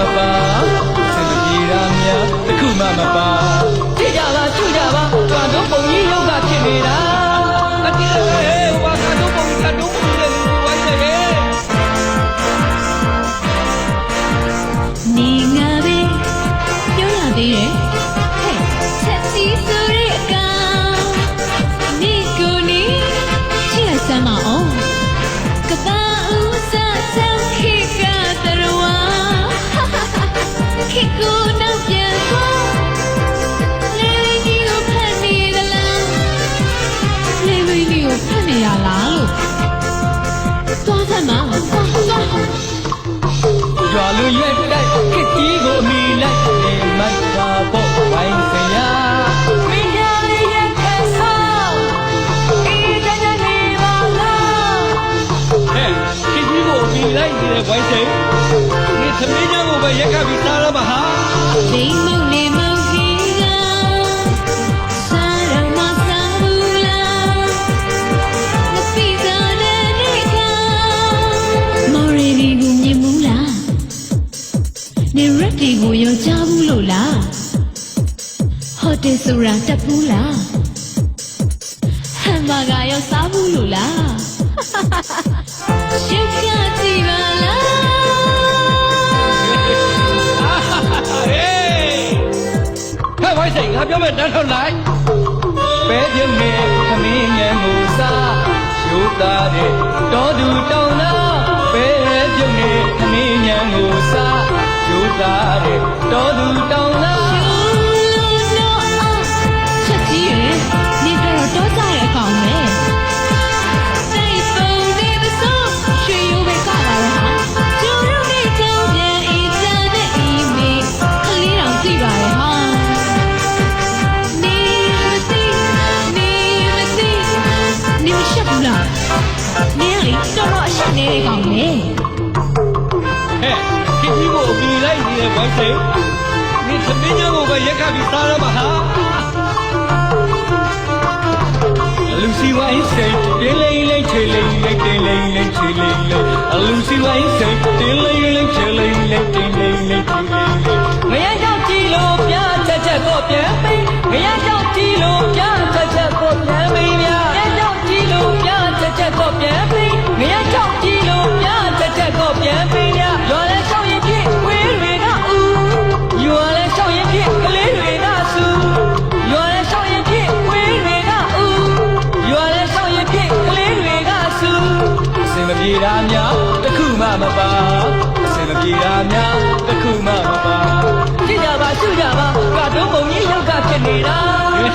မပါစင်မပြေတာများတစ်ခုမှမပါကြည့်ကြပါချူကြပါဘာတို့ပုံကြီးယောက်ကဖြစ်နေတာအတိအကျဟိုကတို့ပုံကတို့ပုံတွေဝိုင်းနေတယ်နေငါပဲပြောရသေးတယ် ရလားလို့သွားစမ်းမသွားသွားရွာလူရဲ့တိုက်ခစ်ကြီးကိုအမိလိုက်နေမှတ်တာပေါ့ဝိုင်းစရာမင်းရလေးရဲ့ခက်ဆောင်အေးတကြနေပါလားဟဲ့ခစ်ကြီးကိုအမိလိုက်နေတဲ့ဝိုင်းစိန်ဒီသမီးကြောင့်ပဲရက်ခတ်ပြီးစားရမှာဟာ ဘူးလို့လားဟိုတယ်ဆိုတာတက်ဘူးလားဟမ်ဘာဂါရောစားဘူးလို့လားရှုပ်ပြကြည့်ပါလားဟဲ့ဝိုင်းစိန်ငါပြောမယ်တန်းထောက်လိုက်ပဲပြင်းနေသမီးညံကိုစားယူသားတဲ့တော်သူတောင်းနာပဲပြုံးနေသမီးညံကိုစားယူသားတဲ့တော်သူ နေရလေတော်တော်အရှက်နေတဲ့ကောင်ပဲဟဲ့ခစ်ကြီးကိုအပီလိုက်နေတဲ့ဝိုင်းစိန်ဒီသမီးညံကိုပဲရက်ခတ်ပြီးစားရမှာဟာလူစီဝိုင်းစိန်တင်းလေးလေးချေလေးလေးတင်းလေးလေးချေလေးလေးအလူစီဝိုင်းစိန်တင်းလေးလေးချေ တာများတစ်ခုမှမပါအစင်မပြေတာများတစ်ခုမှမပါကြည့်ကြပါရှုကြပါကတော့ပုံကြီးလောက်ကဖြစ်နေတာဟေး